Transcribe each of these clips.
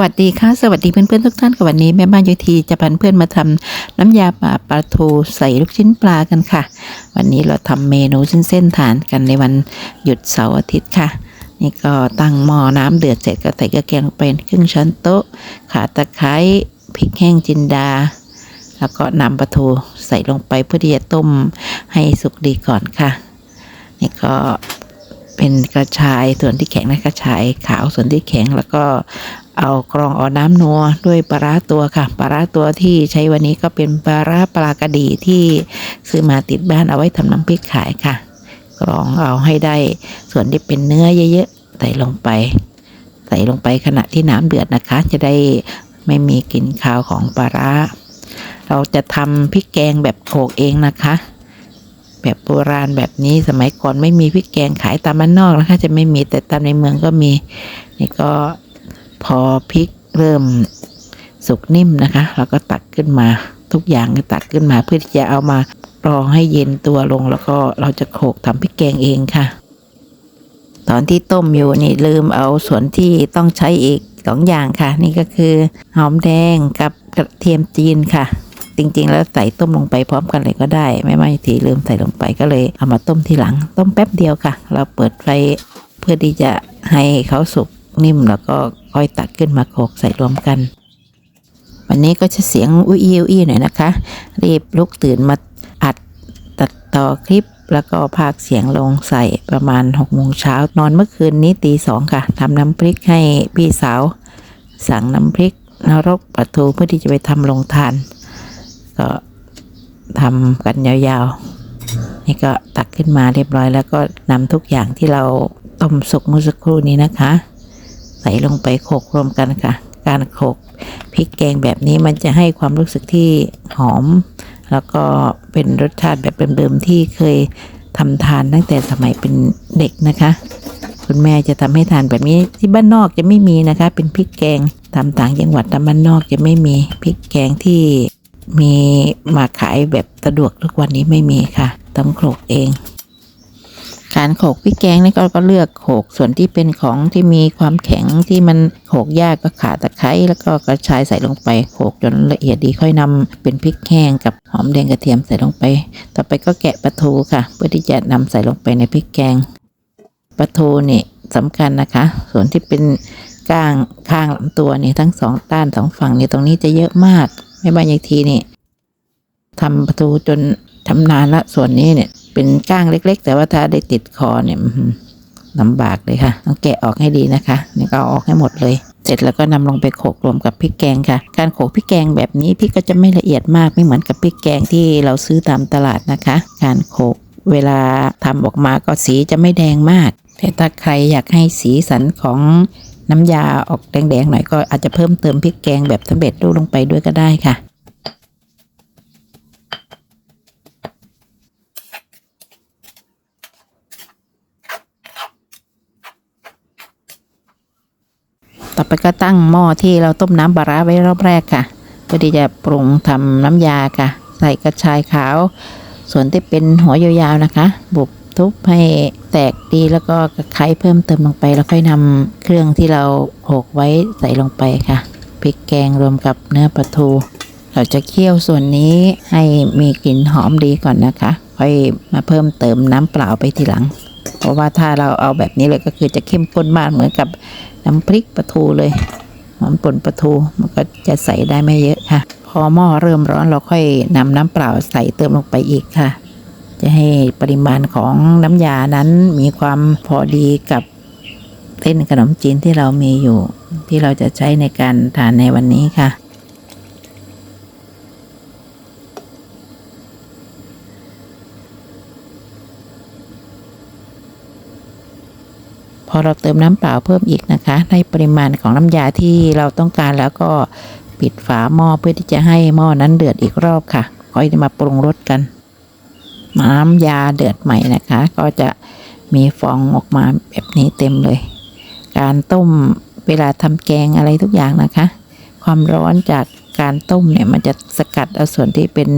วัสดีค่ะ สวัสดีเพื่อนๆทุกท่านกับวันนี้แม่บ้านยุทีจะพันเพื่อนมาทำน้ำยาปลาปลาทูใส่ลูกชิ้นปลากันค่ะ วันนี้เราทำเมนูเส้นเส้นๆทานกันในวันหยุดเสาร์อาทิตย์ค่ะ นี่ก็ตั้งหม้อน้ำเดือดเสร็จก็ใส่กระเทียมลงไปครึ่งช้อนโต๊ะข่าตะไคร้พริกแห้งจินดา แล้วก็นำปลาทูใส่ลงไปเพื่อที่จะต้มให้สุกดีก่อนค่ะ นี่ก็เป็นกระชายส่วนที่แข็งนะกระชายขาวส่วนที่แข็งแล้วก็ เอากรองเอาน้ำนัวด้วยปลาร้าตัวค่ะปลาร้าตัวที่ใช้วันนี้ก็เป็นปลาร้าปลากระดีที่ซื้อมาติดบ้านเอาไว้ทำน้ำพริกขายค่ะ กรองเอาให้ได้ส่วนที่เป็นเนื้อเยอะๆใส่ลงไป ใส่ลงไปขณะที่น้ำเดือดนะคะ จะได้ไม่มีกลิ่นคาวของปลาร้า เราจะทำพริกแกงแบบโขกเองนะคะแบบโบราณแบบนี้สมัยก่อนไม่มีพริกแกงขายตามบ้านนอกนะคะ จะไม่มีแต่ตามในเมืองก็มี นี่ก็ พอพริกเริ่มสุกนิ่มนะคะเราก็ตักขึ้นมาทุกอย่างก็ตักขึ้นมาเพื่อที่จะเอามารองให้เย็นตัวลงแล้วก็เราจะโขลกทำพริกแกงเองค่ะ ตอนที่ต้มอยู่นี่ลืมเอาส่วนที่ต้องใช้อีกสองอย่างค่ะ นี่ก็คือหอมแดงกับกระเทียมจีนค่ะ จริงๆ แล้วใส่ต้มลงไปพร้อมกันเลยก็ได้ ไม่ไม่ทีลืมใส่ลงไปก็เลยเอามาต้มทีหลัง ต้มแป๊บเดียวค่ะ เราเปิดไฟเพื่อที่จะให้เขาสุก นิ่มแล้วก็ค่อยตักขึ้นมาโขลกใส่รวมกัน วันนี้ก็จะเสียงอุ้ยอุ้ยอุ้ยหน่อยนะคะ รีบลุกตื่นมาอัดตัดต่อคลิปแล้วก็พากเสียงลงใส่ประมาณหกโมงเช้านอนเมื่อคืนนี้ตีสองค่ะทำน้ำพริกให้พี่สาว สั่งน้ำพริกนรกปลาทูเพื่อที่จะไปทำลงทาน ก็ทำกันยาวๆ นี่ก็ตักขึ้นมาเรียบร้อยแล้วก็นำทุกอย่างที่เราต้มสุกเมื่อสักครู่นี้นะคะ ส่ลงไปโขลกรวมกันค่ะ การโขลกพริกแกงแบบนี้มันจะให้ความรู้สึกที่หอม แล้วก็เป็นรสชาติแบบเดิมๆที่เคยทำทานตั้งแต่สมัยเป็นเด็กนะคะ คุณแม่จะทำให้ทานแบบนี้ที่บ้านนอกจะไม่มีนะคะ เป็นพริกแกงตามต่างจังหวัดตามบ้านนอกจะไม่มีพริกแกงที่มีมาขายแบบสะดวกทุกวันนี้ไม่มีค่ะต้องโขลกเอง การโขกพริกแกงนี่ก็ก็เลือกโขกส่วนที่เป็นของที่มีความแข็งที่มันโขกยากก็ขาตะไคร้แล้วก็กระชายใส่ลงไปโขกจนละเอียดดีค่อยนำเป็นพริกแห้งกับหอมแดงกระเทียมใส่ลงไป ต่อไปก็แกะปลาทูค่ะ เพื่อที่จะนำใส่ลงไปในพริกแกงปลาทูนี่สำคัญนะคะ ส่วนที่เป็นก้างข้างลำตัวนี่ทั้งสองด้านสองฝั่งนี่ตรงนี้จะเยอะมากไม่บ้านยายทีนี่ทำปลาทูจนทำนานละส่วนนี้เนี่ย เป็นก้างเล็ก ๆ แต่ว่าถ้าได้ติดคอเนี่ยลำบากเลยค่ะ ต้องแกะออกให้ดีนะคะ นี่ก็ออกให้หมดเลย เสร็จแล้วก็นำลงไปโขลกรวมกับพริกแกงค่ะ การโขลกพริกแกงแบบนี้พริกก็จะไม่ละเอียดมากไม่เหมือนกับพริกแกงที่เราซื้อตามตลาดนะคะ การโขลกเวลาทำออกมาก็สีจะไม่แดงมากแต่ถ้าใครอยากให้สีสันของน้ำยาออกแดงๆหน่อยก็อาจจะเพิ่มเติมพริกแกงแบบสำเร็จรูปลงไปด้วยก็ได้ค่ะ ไปก็ตั้งหม้อที่เราต้มน้ำปลาร้าไว้รอบแรกค่ะเพื่อที่จะปรุงทำน้ำยาค่ะ ใส่กระชายขาว ส่วนที่เป็นหัวยาวๆนะคะ บุบทุบให้แตกดีแล้วก็ตะไคร้เพิ่มเติมลงไป แล้วค่อยนำเครื่องที่เราโขลกไว้ใส่ลงไปค่ะพริกแกงรวมกับเนื้อปลาทู เราจะเคี่ยวส่วนนี้ให้มีกลิ่นหอมดีก่อนนะคะ ค่อยมาเพิ่มเติมน้ำเปล่าไปทีหลัง เพราะว่าถ้าเราเอาแบบนี้เลยก็คือจะเข้มข้นมากเหมือนกับน้ำพริกปลาทูเลยหอมป่นปลาทูมันก็จะใส่ได้ไม่เยอะค่ะ พอหม้อเริ่มร้อนเราค่อยนำน้ำเปล่าใส่เติมลงไปอีกค่ะ จะให้ปริมาณของน้ำยานั้นมีความพอดีกับเส้นขนมจีนที่เรามีอยู่ ที่เราจะใช้ในการทานในวันนี้ค่ะ พอเราเติมน้ำเปล่าเพิ่มอีกนะคะ ในปริมาณของน้ำยาที่เราต้องการแล้วก็ปิดฝาหม้อเพื่อที่จะให้หม้อนั้นเดือดอีกรอบค่ะค่อยมาปรุงรสกัน น้ำยาเดือดใหม่นะคะ ก็จะมีฟองออกมาแบบนี้เต็มเลย การต้มเวลาทำแกงอะไรทุกอย่างนะคะ ความร้อนจากการต้มเนี่ยมันจะสกัดเอาส่วนที่เป็น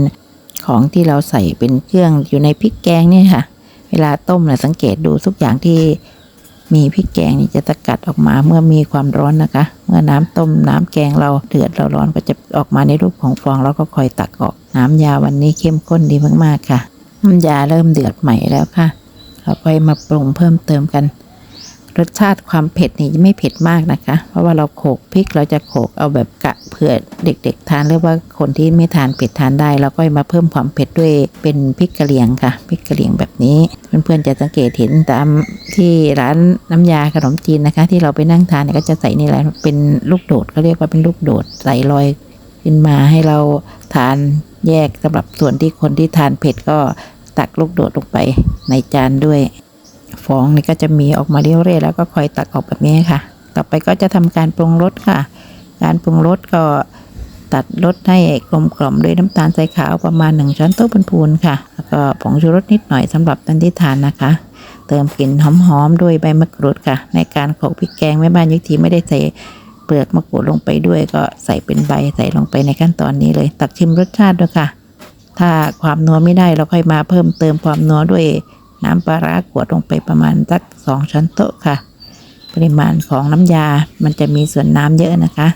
ของที่เราใส่เป็นเครื่องอยู่ในพริกแกงเนี่ยค่ะ เวลาต้มเนี่ยสังเกตดูทุกอย่างที่ มีพริกแกงนี่จะตะกัดออกมาเมื่อมีความร้อนนะคะ เมื่อน้ำต้มน้ำแกงเราเดือดเราร้อนก็จะออกมาในรูปของฟองแล้วก็คอยตักออก น้ำยาวันนี้เข้มข้นดีมากๆค่ะ น้ำยาเริ่มเดือดใหม่แล้วค่ะ เราก็มาปรุงเพิ่มเติมกัน รสชาติความเผ็ดนี่ไม่เผ็ดมากนะคะ เพราะว่าเราโขลกพริกเราจะโขลกเอาแบบกะ ผื่อเด็ก ๆ ทานหรือว่าคนที่ไม่ทานเผ็ดทานได้เราก็มาเพิ่มความเผ็ดด้วยเป็นพริกกะเหรี่ยงค่ะพริกกะเหรี่ยงแบบนี้เพื่อนๆจะสังเกตเห็นตามที่ร้านน้ำยาขนมจีนนะคะ ที่เราไปนั่งทานเนี่ยก็จะใส่นี่แหละเป็นลูกโดดเขาเรียกว่าเป็นลูกโดดใส่ลอยขึ้นมาให้เราทานแยกสำหรับส่วนที่คนที่ทานเผ็ดก็ตักลูกโดดลงไปในจานด้วยฟองนี่ก็จะมีออกมาเรื่อยๆแล้วก็คอยตักออกแบบนี้ค่ะ ต่อไปก็จะทำการปรุงรสค่ะ การปรุงรสก็ตัดรสให้กลมกล่อมด้วยน้ำตาลทรายขาวประมาณ 1 ช้อนโต๊ะพูนๆค่ะ แล้วก็ผงชูรสนิดหน่อยสำหรับท่านที่ทานนะคะ เติมกลิ่นหอมๆด้วยใบมะกรูดค่ะ ในการโขลกพริกแกงแม่บ้านยุคทีไม่ได้ใส่เปลือกมะกรูดลงไปด้วย ก็ใส่เป็นใบใส่ลงไปในขั้นตอนนี้เลย ตักชิมรสชาติด้วยค่ะ ถ้าความนัวไม่ได้เราค่อยมาเพิ่มเติมความนัวด้วยน้ำปลาร้ากวดลงไปประมาณสักสองช้อนโต๊ะค่ะ ปริมาณของน้ำยา มันจะมีส่วนน้ำเยอะนะคะ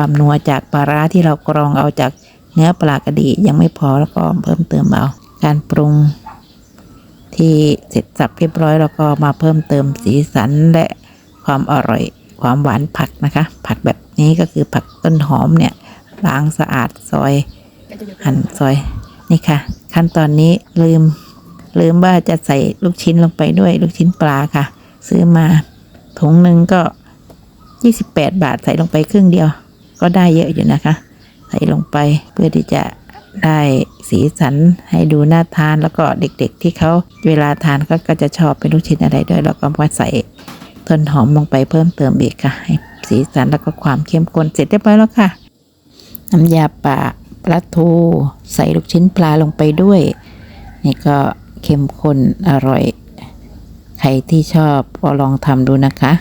ความนัวจากปลาร้าที่เรากรองเอาจากเนื้อปลากระดียังไม่พอแล้วก็เพิ่มเติมเอา การปรุงที่เสร็จสับเรียบร้อยแล้วก็มาเพิ่มเติมสีสันและความอร่อยความหวานผักนะคะ ผักแบบนี้ก็คือผักต้นหอมเนี่ยล้างสะอาดซอยหั่นซอยนี่ค่ะ ขั้นตอนนี้ลืม ลืมว่าจะใส่ลูกชิ้นลงไปด้วยลูกชิ้นปลาค่ะ ซื้อมาถุงหนึ่งก็ 28 บาทใส่ลงไปครึ่งเดียว ก็ได้เยอะอยู่นะคะ ใส่ลงไปเพื่อที่จะได้สีสันให้ดูน่าทานแล้วก็เด็กๆที่เขาเวลาทานก็ก็จะชอบเป็นลูกชิ้นอะไรด้วยแล้วก็มาใส่ต้นหอมลงไปเพิ่มเติมอีกค่ะให้สีสันแล้วก็ความเข้มข้นเสร็จเรียบร้อยแล้วค่ะน้ำยาป่าปลาทูใส่ลูกชิ้นปลาลงไปด้วย นี่ก็เข้มข้นอร่อย ใครที่ชอบก็ลองทำดูนะคะ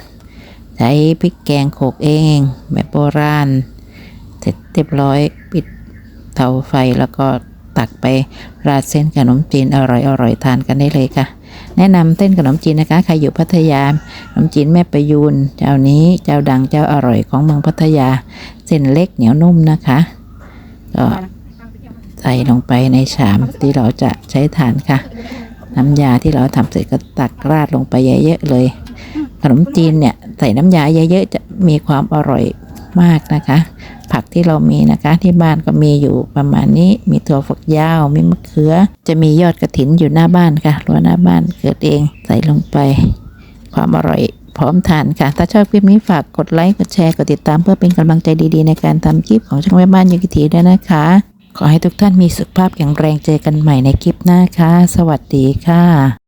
ใช้พริกแกงโขกเองแบบโบราณ เสร็จเรียบร้อยปิดเตาไฟแล้วก็ตักไปราดเส้นขนมจีนอร่อยอร่อยทานกันได้เลยค่ะ แนะนำเส้นขนมจีนนะคะใครอยู่พัทยาขนมจีนแม่ประยูนเจ้านี้เจ้าดังเจ้าอร่อยของเมืองพัทยา เส้นเล็กเหนียวนุ่มนะคะก็ใส่ลงไปในชามที่เราจะใช้ทานค่ะ น้ำยาที่เราทำเสร็จก็ตักราดลงไปเยอะๆเลย นมจีนเนี่ยใส่น้ำยาเยอะๆจะมีความอร่อยมากนะคะ ผักที่เรามีนะคะที่บ้านก็มีอยู่ประมาณนี้ มีถั่วฝักยาว มีมะเขือ จะมียอดกระถินอยู่หน้าบ้านค่ะรั้วหน้าบ้านเกิดเองใส่ลงไป ความอร่อยพร้อมทานค่ะ ถ้าชอบคลิปนี้ฝากกดไลค์ กดแชร์ กดติดตามเพื่อเป็นกำลังใจดีๆ ในการทำคลิปของช่องแม่บ้านยูกิทีด้วยนะคะ ขอให้ทุกท่านมีสุขภาพแข็งแรงเจอกันใหม่ในคลิปหน้าค่ะ สวัสดีค่ะ